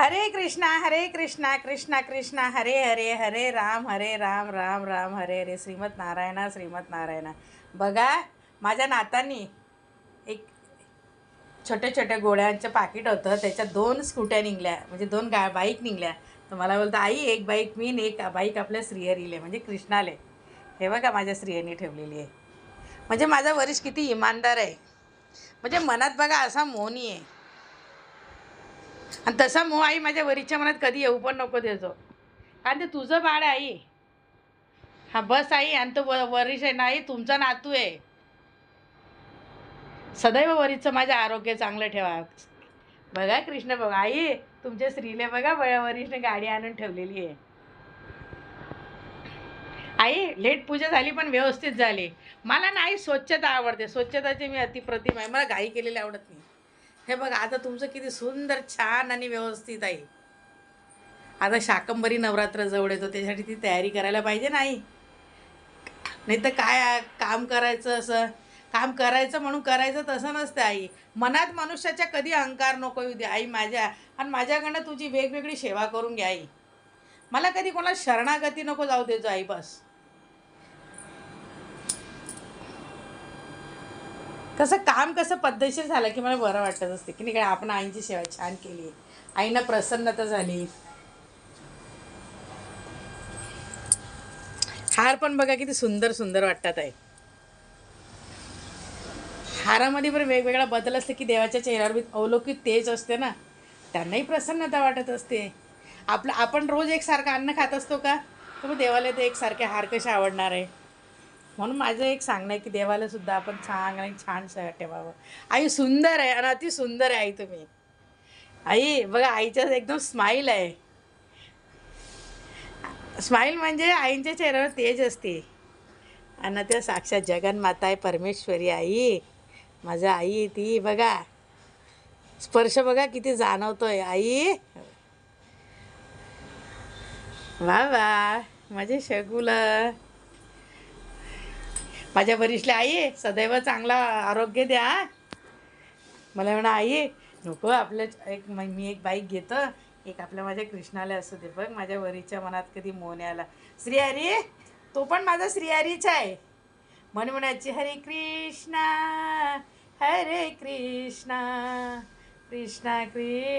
हरे कृष्णा हरे कृष्णा कृष्णा कृष्णा हरे हरे हरे राम हरे राम राम राम हरे हरे श्रीमत नारायणा श्रीमत नारायणा. बघा माझ्या नातांनी एक छोट्या छोट्या गोळ्यांचं पाकिट होतं त्याच्यात दोन स्कूट्या निघल्या म्हणजे दोन गा बाईक निघल्या. तर मला बोलतं आई एक बाईक मी एक बाईक आपल्या श्रीहरीले म्हणजे कृष्णाले. हे बघा माझ्या स्त्रियांनी ठेवलेली आहे. म्हणजे माझा वरीस किती इमानदार आहे. म्हणजे मनात बघा असा मोनी आहे. आणि तसा मो आई माझ्या वरीच्या मनात कधी येऊ पण नको देतो. कारण ते तुझं बाळ आई. हा बस आई आणि तो व वरीश आहे नाही तुमचा नातू आहे. सदैव वरीचं माझं आरोग्य चांगलं ठेवा. बघा कृष्ण बघा आई तुमच्या स्त्रीले बघा वरिष्ठ वरीशने गाडी आणून ठेवलेली आहे. आई लेट पूजा झाली पण व्यवस्थित झाली. मला नाही स्वच्छता आवडते. स्वच्छताची मी अतिप्रतिम आहे. मला घाई केलेली आवडत नाही. हे बघा आता तुमचं किती सुंदर छान आणि व्यवस्थित आहे. आता शाकंबरी नवरात्र जवळ येतो त्यासाठी ती तयारी करायला पाहिजे नाही नाही तर काय काम करायचं असं? काम करायचं म्हणून करायचं तसं नसतं आई. मनात मनुष्याच्या कधी अहंकार नको येऊ दे आई माझ्या. आणि माझ्याकडनं तुझी वेगवेगळी सेवा करून घ्या आई. मला कधी कोणाला शरणागती नको जाऊ देतो आई बस. तसं काम कसं पद्धतशीर झालं की मला बरं वाटत असते. की नाही काय आपण आईची सेवा छान केली. आईनं प्रसन्नता झाली. हार पण बघा किती सुंदर सुंदर वाटतात आहे हारामध्ये पण वेगवेगळा बदल असते की देवाच्या चेहऱ्यावर अवलोकित तेज असते ना. त्यांनाही प्रसन्नता वाटत असते. आपलं आपण रोज एकसारखं अन्न खात असतो का? तर मग देवाला ते एकसारखे हार कसे आवडणार आहे? म्हणून माझं एक सांगणं आहे की देवाला सुद्धा आपण छान आणि छान स- ठेवावं. आई सुंदर आहे आणि अति सुंदर आहे आई तुम्ही. आई बघा आईच्या एकदम स्माईल आहे. स्माईल म्हणजे आईंच्या चेहऱ्यावर तेज असते. आणि त्या साक्षात जगन्माता आहे परमेश्वरी आई. माझं आई आहे ती बघा. स्पर्श बघा किती जाणवतोय आई. वा वा. माझे शगुलं माझ्या वरिष्ठला आई सदैव चांगला आरोग्य द्या. मला म्हणा आई नको आपल्या एक मी एक बाईक घेतो. एक आपल्या माझ्या कृष्णाला असू दे. बघ माझ्या वरीच्या मनात कधी मोन आला. श्रीहरी तो पण माझा श्रीहरीचा आहे. म्हणून म्हणायची हरे कृष्णा हरे कृष्णा कृष्णा कृष्ण.